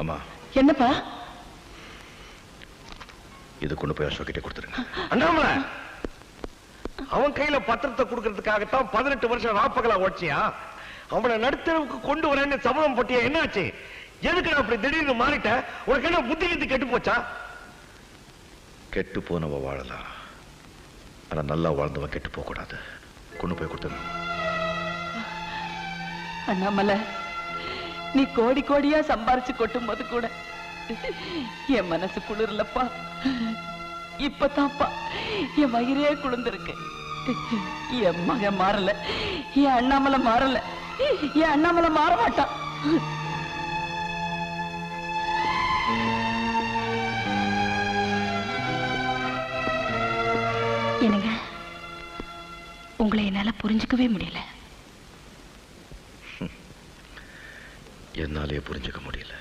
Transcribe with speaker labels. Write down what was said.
Speaker 1: அம்மா.
Speaker 2: என்னப்பா?
Speaker 1: இது கொண்டு போய் அசோக் கிட்ட கொடுத்துருங்க.
Speaker 3: அண்ணாமலை! அவன் கையில பத்திரத்தை கொடுக்கறதுக்காகத்தான் பதினெட்டு வருஷம் ராப்பகலா ஓட்சியா? அவனை நடுத்தரவுக்கு கொண்டு வரேன்னு சபதம் போட்டியா? என்னாச்சு? எதுக்கு நான் அப்படி திடீர்னு மாறிட்ட? உனக்கு என்ன புத்தி கித்தி கெட்டு போச்சா?
Speaker 1: கெட்டு போனவ வாழலாம் ஆனா நல்லா வாழ்ந்தவன் கெட்டு போக கூடாது கொண்டு போய் கொடுத்துருங்க.
Speaker 2: அண்ணாமலை நீ கோடி கோடியா சம்பாரிச்சு கொட்டும் போது கூட என் மனசு குளிரலப்பா. இப்பதான்ப்பா. என் வயிறே குளிர்ந்திருக்கு. என் மகன் மாறல. என் அண்ணாமலை மாறல. என் அண்ணாமலை மாற மாட்டான்
Speaker 4: என்னங்க? உங்களை என்னால புரிஞ்சுக்கவே முடியல.
Speaker 1: என்னாலே புரிஞ்சுக்க முடியல.